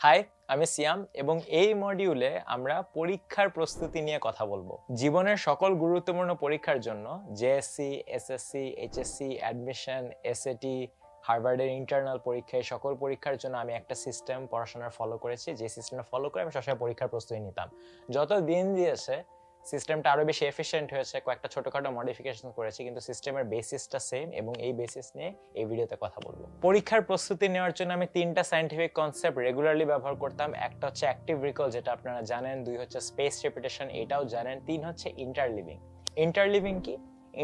High আমি সিয়াম এবং এই মডিউলে আমরা পরীক্ষার প্রস্তুতি নিয়ে কথা বলব। জীবনের সকল গুরুত্বপূর্ণ পরীক্ষার জন্য JSC SSC HSC admission SAT হার্ভার্ডের internal পরীক্ষায় সকল পরীক্ষার জন্য আমি একটা সিস্টেম পড়াশোনার ফলো করেছি। যে সিস্টেমটা ফলো করে আমি সবসময় পরীক্ষার প্রস্তুতি নিতাম। যত দিন দিয়েছে সিস্টেমটা আরও বেশি এফিশিয়েন্ট হয়েছে, কয়েকটা ছোটখাটো মডিফিকেশন করেছি, কিন্তু সিস্টেমের বেসিসটা সেম এবং এই বেসিস নিয়ে এই ভিডিওতে কথা বলব। পরীক্ষার প্রস্তুতি নেওয়ার জন্য আমি তিনটা সাইন্টিফিক কনসেপ্ট রেগুলারলি ব্যবহার করতাম। একটা হচ্ছে অ্যাক্টিভ রিকল যেটা আপনারা জানেন। দুই হচ্ছে স্পেস রেপিটেশন এটাও জানেন। তিন হচ্ছে ইন্টারলিভিং ইন্টারলিভিং কি?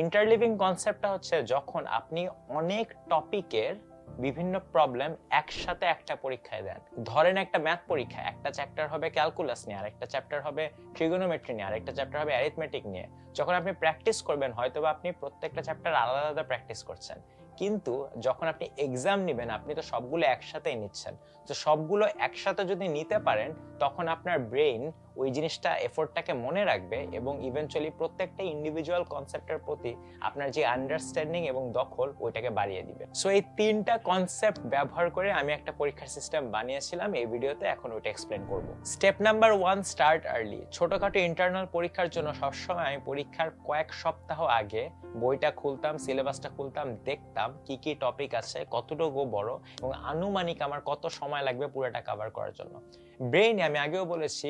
ইন্টারলিভিং কনসেপ্টটা হচ্ছে যখন আপনি অনেক টপিকের বিভিন্ন প্রবলেম একসাথে একটা পরীক্ষায় দেন। ধরেন একটা ম্যাথ পরীক্ষা, একটা চ্যাপ্টার হবে ক্যালকুলাস নিয়ে, আরেকটা চ্যাপ্টার হবে ট্রিগোনোমেট্রি নিয়ে আর একটা চ্যাপ্টার হবে অ্যারিথমেটিক নিয়ে। যখন আপনি প্র্যাকটিস করবেন, হয়তোবা আপনি প্রত্যেকটা চ্যাপ্টার আলাদা আলাদা প্র্যাকটিস করছেন। কিন্তু যখন আপনি এক্সাম নেবেন, আপনি তো সবগুলো একসাথেই নিচ্ছেন। তো সবগুলো একসাথে যদি নিতে পারেন, তখন আপনার ব্রেইন ওই জিনিসটা এফোর্টটাকে মনে রাখবে এবং ইভেনচুয়ালি প্রত্যেকটা ইন্ডিভিজুয়াল কনসেপ্টের প্রতি আপনার যে আন্ডারস্ট্যান্ডিং এবং দখল ওইটাকে বাড়িয়ে দিবে। সো এই তিনটা কনসেপ্ট ব্যবহার করে আমি একটা পরীক্ষার সিস্টেম বানিয়েছিলাম। এই ভিডিওতে এখন ওইটা এক্সপ্লেন করব। Step number one start early ছোটখাটো ইন্টারনাল পরীক্ষার জন্য সবসময় আমি পরীক্ষার কয়েক সপ্তাহ আগে বইটা খুলতাম সিলেবাসটা খুলতাম, দেখতাম কি কি টপিক আছে, কতটুকু বড় এবং আনুমানিক আমার কত সময় লাগবে পুরোটা কভার করার জন্য। ব্রেইনে আমি আগেও বলেছি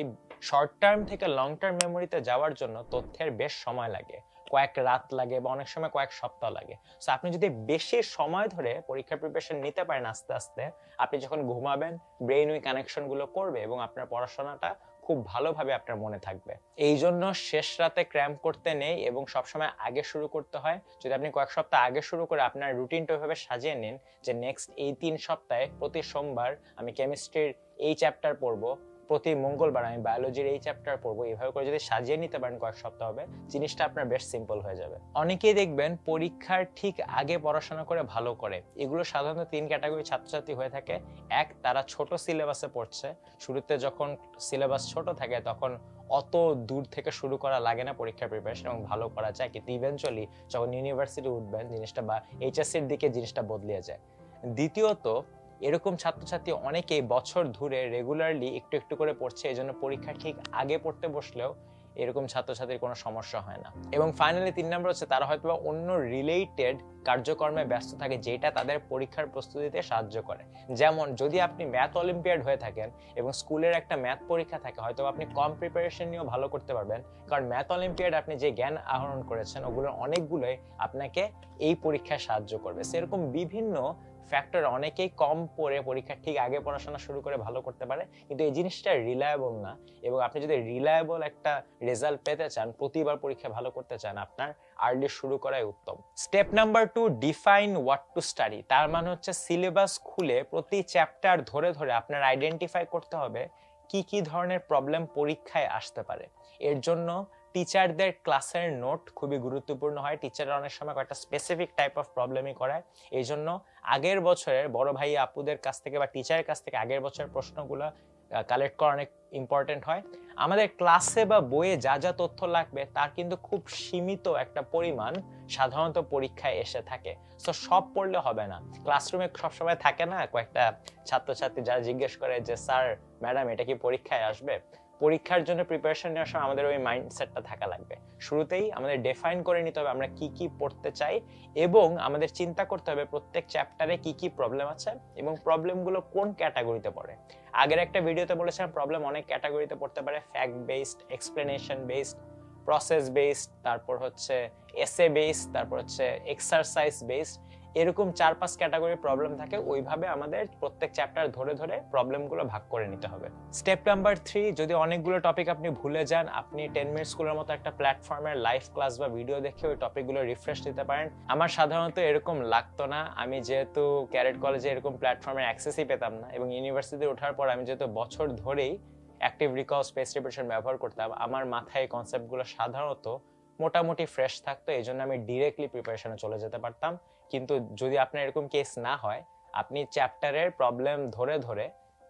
শর্ট টার্ম থেকে লং টার্ম মেমোরিতে যাওয়ার জন্য তথ্যের বেশ সময় লাগে। কয়েক রাত লাগে বা অনেক সময় কয়েক সপ্তাহ লাগে। সো আপনি যদি বেশি সময় ধরে পরীক্ষার প্রিপারেশন নিতে পারেন আস্তে আস্তে, আপনি যখন ঘুমাবেন ব্রেইন ওই কানেকশনগুলো করবে এবং আপনার পড়াশোনাটা খুব ভালোভাবে আপনার মনে থাকবে। এই জন্য শেষ রাতে ক্র্যাম্প করতে নেই এবং সবসময় আগে শুরু করতে হয়। যদি আপনি কয়েক সপ্তাহ আগে শুরু করে আপনার রুটিনটা ওইভাবে সাজিয়ে নিন যে নেক্সট এই তিন সপ্তাহে প্রতি সোমবার আমি কেমিস্ট্রির এই চ্যাপ্টার পড়ব প্রতি মঙ্গলবার আমি বায়োলজির এই চ্যাপ্টার পড়ব এইভাবে করে যদি সাজিয়ে নিতে পারেন কয়েক সপ্তাহ হবে, জিনিসটা আপনার বেশ সিম্পল হয়ে যাবে। অনেকেই দেখবেন পরীক্ষার ঠিক আগে পড়াশোনা করে ভালো করে। এগুলো সাধারণত তিন ক্যাটাগরি ছাত্রছাত্রী হয়ে থাকে। এক, তারা ছোট সিলেবাসে পড়ছে। শুরুতে যখন সিলেবাস ছোট থাকে, তখন অত দূর থেকে শুরু করা লাগে না পরীক্ষার প্রিপারেশন এবং ভালো করা যায়। কিন্তু ইভেনচুয়ালি যখন ইউনিভার্সিটি উঠবেন, জিনিসটা বা এইচএসসির দিকে জিনিসটা বদলিয়ে যায়। দ্বিতীয়ত এরকম ছাত্রছাত্রী অনেকেই বছর ধরে রেগুলারলি একটু একটু করে পড়ছে এই জন্য পরীক্ষা ঠিক আগে পড়তে বসলেও এরকম ছাত্রছাত্রীর কোনো সমস্যা হয় না। এবং ফাইনালি তিন নম্বর হচ্ছে তারা হয়তো অন্য রিলেটেড কার্যকর্মে ব্যস্ত থাকে, যেটা তাদের পরীক্ষার প্রস্তুতিতে সাহায্য করে। যেমন, যদি আপনি ম্যাথ অলিম্পিয়াড হয়ে থাকেন এবং স্কুলের একটা ম্যাথ পরীক্ষা থাকে হয়তো আপনি কম প্রিপারেশন নিয়েও ভালো করতে পারবেন, কারণ ম্যাথ অলিম্পিয়াড আপনি যে জ্ঞান আহরণ করেছেন, ওগুলোর অনেকগুলোই আপনাকে এই পরীক্ষায় সাহায্য করবে। সেরকম বিভিন্ন ফ্যাক্টর অনেকেই কম পড়ে পরীক্ষা ঠিক আগে পড়াশোনা শুরু করে ভালো করতে পারে, কিন্তু এই জিনিসটা রিলায়েবল না। এবং আপনি যদি রিলায়েবল একটা রেজাল্ট পেতে চান, প্রতিবার পরীক্ষা ভালো করতে চান, আপনার আর্লি শুরু করাই উত্তম। Step number two define what to study তার মানে হচ্ছে সিলেবাস খুলে প্রতি চ্যাপ্টার ধরে ধরে আপনার আইডেন্টিফাই করতে হবে কি কি ধরনের প্রবলেম পরীক্ষায় আসতে পারে। এর জন্য টিচারদের ক্লাসের নোট খুবই গুরুত্বপূর্ণ হয়। টিচাররা অনেক সময় কয়েকটা স্পেসিফিক টাইপ অফ প্রবলেমই করায়। এই জন্য আগের বছরের বড় ভাই আপুদের কাছ থেকে বা টিচারের কাছ থেকে আগের বছরের প্রশ্নগুলো কালেক্ট করা অনেক ইম্পর্টেন্ট হয়। আমাদের ক্লাসে বা বইয়ে যা যা তথ্য লাগবে তার কিন্তু খুব সীমিত একটা পরিমাণ সাধারণত পরীক্ষায় এসে থাকে। তো সব পড়লে হবে না। ক্লাসরুমে সবসময় থাকে না কয়েকটা ছাত্রছাত্রী যারা জিজ্ঞেস করে যে, স্যার, ম্যাডাম, এটা কি পরীক্ষায় আসবে? পরীক্ষার জন্য প্রিপারেশন নেওয়ার সময় আমাদের ওই মাইন্ডসেটটা থাকা লাগবে। শুরুতেই আমাদের ডিফাইন করে নিতে হবে আমরা কি কি পড়তে চাই এবং আমাদের চিন্তা করতে হবে প্রত্যেক চ্যাপ্টারে কি কি প্রবলেম আছে এবং প্রবলেমগুলো কোন ক্যাটাগরিতে পড়ে। আগের একটা ভিডিওতে বলেছিলাম প্রবলেম অনেক ক্যাটাগরিতে পড়তে পারে fact based explanation based process based তারপর হচ্ছে এসে বেসড তারপর হচ্ছে এক্সারসাইজ বেসড এরকম চার পাঁচ ক্যাটাগরির প্রবলেম থাকে, ওইভাবে আমাদের প্রত্যেক চ্যাপ্টার ধরে ধরে প্রবলেমগুলো ভাগ করে নিতে হবে। স্টেপ নাম্বার থ্রি যদি অনেকগুলো টপিক আপনি ভুলে যান, আপনি টেন মিনিট স্কুলের মতো একটা প্ল্যাটফর্মের লাইভ ক্লাস বা ভিডিও দেখে ওই টপিকগুলো রিফ্রেশ দিতে পারেন। আমার সাধারণত এরকম লাগতো না। আমি যেহেতু ক্যারেট কলেজে এরকম প্ল্যাটফর্মের অ্যাক্সেসই পেতাম না এবং ইউনিভার্সিটি ওঠার পর আমি যেহেতু বছর ধরেই অ্যাক্টিভ রিকল স্পেস প্রিপারেশন ব্যবহার করতাম, আমার মাথায় এই কনসেপ্টগুলো সাধারণত মোটামুটি ফ্রেশ থাকতো এই জন্য আমি ডিরেক্টলি প্রিপারেশনে চলে যেতে পারতাম। কিন্তু যদি আপনার এরকম কেস না হয়, আপনি চ্যাপ্টারের প্রবলেম ধরে ধরে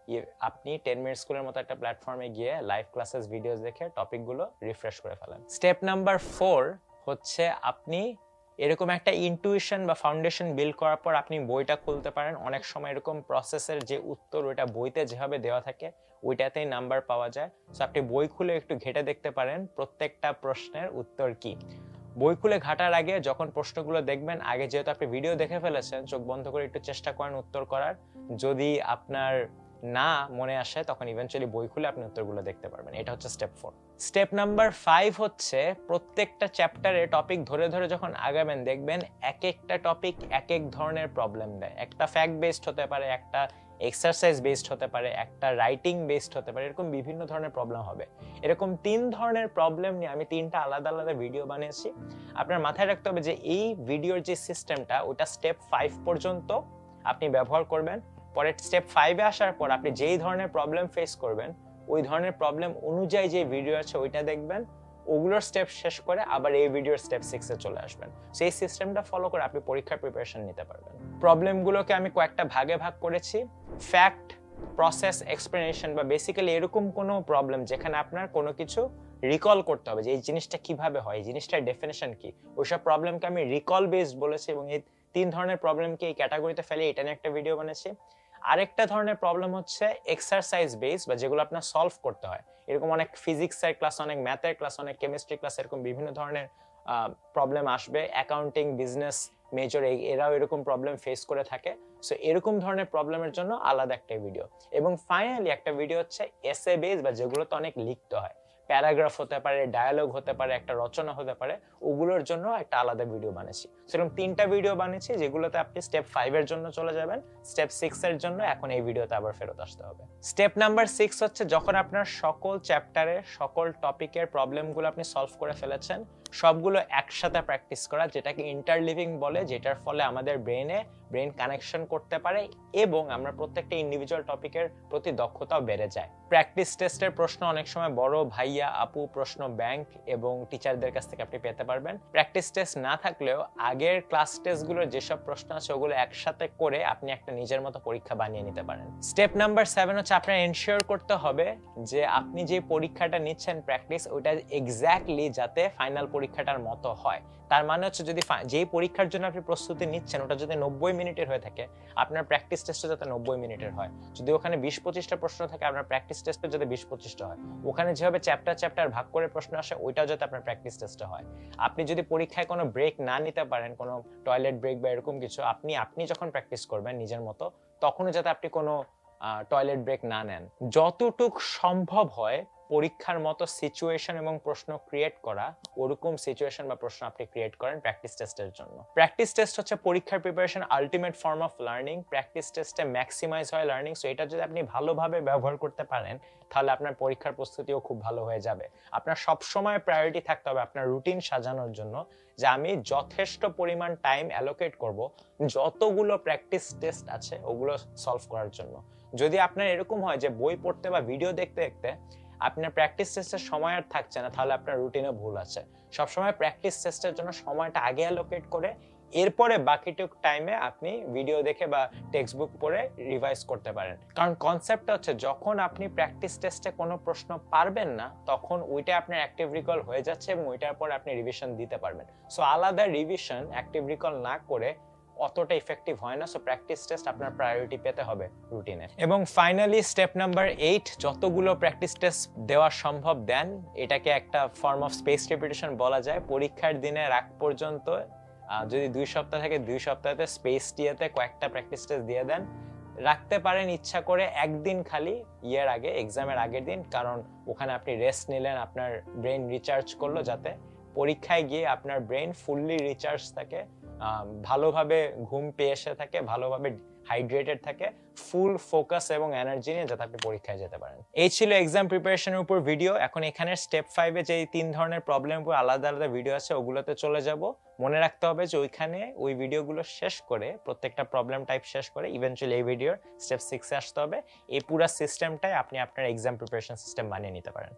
ইয়ে- আপনি টেন মিনিট স্কুলের মতো একটা প্ল্যাটফর্মে গিয়ে লাইভ ক্লাসেস ভিডিওস দেখে টপিকগুলো রিফ্রেশ করে ফেলেন। স্টেপ নাম্বার ফোর হচ্ছে আপনি এরকম একটা ইনটুইশন বা ফাউন্ডেশন বিল্ড করার পর আপনি বইটা খুলতে পারেন। অনেক সময় এরকম প্রসেসের যে উত্তর ওইটা বইতে যেভাবে দেওয়া থাকে, ওইটাতেই নাম্বার পাওয়া যায়। সো আপনি বই খুলে একটু ঘেটে দেখতে পারেন প্রত্যেকটা প্রশ্নের উত্তর কি। বই খুলে ঘাটার আগে যখন প্রশ্নগুলো দেখবেন, আগে যেহেতু আপনি ভিডিও দেখে ফেলেছেন, চোখ বন্ধ করে একটু চেষ্টা করেন উত্তর করার। যদি আপনার না মনে আসে, তখন ইভেনচুয়ালি বই খুলে আপনি উত্তরগুলো দেখতে পারবেন। এটা হচ্ছে step four step number five হচ্ছে প্রত্যেকটা চ্যাপ্টারে টপিক ধরে ধরে যখন আগাবেন, দেখবেন এক একটা টপিক এক এক ধরনের প্রবলেম দেয়। একটা ফ্যাক্ট বেসড হতে পারে, একটা এক্সারসাইজ বেসড হতে পারে, একটা রাইটিং বেসড হতে পারে, এরকম বিভিন্ন ধরনের প্রবলেম হবে। এরকম তিন ধরনের প্রবলেম নিয়ে আমি তিনটা আলাদা আলাদা ভিডিও বানিয়েছি। আপনার মাথায় রাখতে হবে যে এই ভিডিওর যে সিস্টেমটা ওটা স্টেপ ফাইভ পর্যন্ত আপনি ব্যবহার করবেন। পরে স্টেপ ফাইভে আসার পর আপনি যেই ধরনের প্রবলেম ফেস করবেন ওই ধরনের প্রবলেম অনুযায়ী যে ভিডিও আছে ওইটা দেখবেন, ওগুলোর স্টেপ শেষ করে আবার এই ভিডিওর স্টেপ সিক্সে চলে আসবেন। সেই সিস্টেমটা ফলো করে আপনি পরীক্ষার প্রিপারেশন নিতে পারবেন। প্রবলেমগুলোকে আমি কয়েকটা ভাগে ভাগ করেছি। ফ্যাক্ট প্রসেস এক্সপ্লেনেশন বা বেসিক্যালি এরকম কোনো প্রবলেম যেখানে আপনার কোনো কিছু রিকল করতে হবে যে এই জিনিসটা কীভাবে হয়, এই জিনিসটার ডেফিনেশন কি? ওইসব প্রবলেমকে আমি রিকল বেসড বলেছি এবং এই তিন ধরনের প্রবলেমকে এই ক্যাটাগরিতে ফেলে এটা নিয়ে একটা ভিডিও বানিয়েছি। আরেকটা ধরনের প্রবলেম হচ্ছে এক্সারসাইজ বেস বা যেগুলো আপনার সলভ করতে হয়। এরকম অনেক ফিজিক্সের ক্লাস অনেক ম্যাথের ক্লাস অনেক কেমিস্ট্রি ক্লাস এরকম বিভিন্ন ধরনের প্রবলেম আসবে। অ্যাকাউন্টিং বিজনেস মেজর এরাও এরকম প্রবলেম ফেস করে থাকে। সো এরকম ধরনের প্রবলেমের জন্য আলাদা একটা ভিডিও এবং ফাইনালি একটা ভিডিও হচ্ছে এসএ বেস বা যেগুলোতে অনেক লিখতে হয়। প্যারাগ্রাফ হতে পারে ডায়ালগ হতে পারে, একটা রচনা হতে পারে, ওগুলোর জন্য একটা আলাদা ভিডিও বানিয়েছি। সেরকম তিনটা ভিডিও বানিয়েছি যেগুলোতে আপনি স্টেপ ফাইভের জন্য চলে যাবেন স্টেপ সিক্সের জন্য এখন এই ভিডিওতে আবার ফেরত আসতে হবে। স্টেপ নাম্বার সিক্স হচ্ছে যখন আপনার সকল চ্যাপ্টারে সকল টপিকের প্রবলেমগুলো আপনি সলভ করে ফেলেছেন সবগুলো একসাথে প্র্যাকটিস করা, যেটাকে ইন্টারলিভিং বলে, যেটার ফলে আমাদের ব্রেনে ব্রেন কানেকশন করতে পারে এবং আমরা প্রত্যেকটা ইন্ডিভিজুয়াল টপিকের প্রতি দক্ষতাও বেড়ে যায়। প্র্যাকটিস টেস্টের প্রশ্ন অনেক সময় বড়, ভাইয়া, আপু, প্রশ্ন ব্যাংক এবং টিচারদের কাছ থেকে আপনি পেতে পারবেন। প্র্যাকটিস টেস্ট না থাকলেও আগের ক্লাস টেস্টগুলোর যেসব প্রশ্ন আছে, ওগুলো একসাথে করে আপনি একটা নিজের মতো পরীক্ষা বানিয়ে নিতে পারেন। স্টেপ নাম্বার সেভেন হচ্ছে আপনার এনশিওর করতে হবে যে আপনি যে পরীক্ষাটা নিচ্ছেন প্র্যাকটিস ওইটা এক্স্যাক্টলি যাতে ফাইনাল পরীক্ষাটার মতো হয়। তার মানে হচ্ছে যদি যেই পরীক্ষার জন্য আপনি প্রস্তুতি নিচ্ছেন, ওটা যদি নব্বই মিনিটের হয়ে থাকে, আপনার প্র্যাকটিস টেস্টও যাতে নব্বই মিনিটের হয়। যদি ওখানে বিশ পঁচিশটা প্রশ্ন থাকে, আপনার প্র্যাকটিস টেস্টে যাতে বিশ পঁচিশটা হয়। ওখানে যেভাবে চ্যাপ্টার চ্যাপ্টার ভাগ করে প্রশ্ন আসে, ওইটাও যাতে আপনার প্র্যাকটিস টেস্টে হয়। আপনি যদি পরীক্ষায় কোনো ব্রেক না নিতে পারেন, কোনো টয়লেট ব্রেক বা এরকম কিছু, আপনি আপনি যখন প্র্যাকটিস করবেন নিজের মতো, তখনও যাতে আপনি কোনো টয়লেট ব্রেক না নেন। যতটুক সম্ভব হয় পরীক্ষার মতো সিচুয়েশন এবং প্রশ্ন ক্রিয়েট করা, ওরকম সিচুয়েশন বা প্রশ্ন আপনি ক্রিয়েট করেন প্র্যাকটিস টেস্টের জন্য। প্র্যাকটিস টেস্ট হচ্ছে পরীক্ষার preparation ultimate form of learning practice টেস্টে ম্যাক্সিমাইজ হয় লার্নিং সো এটা যদি আপনি ভালোভাবে ব্যবহার করতে পারেন, তাহলে আপনার পরীক্ষার প্রস্তুতিও খুব ভালো হয়ে যাবে। আপনার সব সময় প্রায়োরিটি থাকতে হবে আপনার রুটিন সাজানোর জন্য যে আমি যথেষ্ট পরিমাণ টাইম অ্যালোকেট করব যতগুলো প্র্যাকটিস টেস্ট আছে ওগুলো সলভ করার জন্য। যদি আপনার এরকম হয় যে বই পড়তে বা ভিডিও দেখতে দেখতে আপনার প্র্যাকটিস টেস্টের সময় আর থাকছে না, তাহলে আপনার রুটিনে ভুল আছে। সবসময় প্র্যাকটিস টেস্টের জন্য সময়টা আগে অ্যালোকেট করে, এরপরে বাকিটুক টাইমে আপনি ভিডিও দেখে বা টেক্সট বুক পড়ে রিভাইজ করতে পারেন। কারণ কনসেপ্টটা হচ্ছে, যখন আপনি প্র্যাকটিস টেস্টে কোনো প্রশ্ন পারবেন না, তখন ওইটা আপনার অ্যাক্টিভ রিকল হয়ে যাচ্ছে এবং ওইটার পর আপনি রিভিশন দিতে পারবেন। সো আলাদা রিভিশন অ্যাক্টিভ রিকল না করে অতটা ইফেক্টিভ হয় না সো প্র্যাকটিস টেস্ট আপনার প্রায়োরিটি পেতে হবে রুটিনে এবং ফাইনালি স্টেপ নাম্বার এইট যতগুলো প্র্যাকটিস টেস্ট দেওয়া সম্ভব দেন, এটাকে একটা ফর্ম অফ স্পেস রিপিটেশন বলা যায়। পরীক্ষার দিনে রাখ পর্যন্ত যদি দুই সপ্তাহ থাকে, দুই সপ্তাহতে স্পেস টিয়াতে কয়েকটা প্র্যাকটিস টেস্ট দিয়ে দেন। রাখতে পারেন ইচ্ছা করে একদিন খালি, ইয়ের আগে এক্সামের আগের দিন, কারণ ওখানে আপনি রেস্ট নিলেন, আপনার ব্রেন রিচার্জ করল যাতে পরীক্ষায় গিয়ে আপনার ব্রেন ফুললি রিচার্জ থাকে। ভালোভাবে ঘুম পেয়ে এসে থাকে, ভালোভাবে হাইড্রেটেড থাকে ফুল ফোকাস এবং এনার্জি নিয়ে যাতে আপনি পরীক্ষায় যেতে পারেন। এই ছিল এক্সাম প্রিপারেশনের উপর ভিডিও এখন এখানে স্টেপ ফাইভে যে তিন ধরনের প্রবলেম উপর আলাদা আলাদা ভিডিও আছে, ওগুলোতে চলে যাব। মনে রাখতে হবে যে ওইখানে ওই ভিডিওগুলো শেষ করে, প্রত্যেকটা প্রবলেম টাইপ শেষ করে ইভেনচুয়ালি এই ভিডিওর স্টেপ সিক্সে আসতে হবে। এই পুরো সিস্টেমটাই আপনি আপনার এক্সাম প্রিপারেশন সিস্টেম বানিয়ে নিতে পারেন।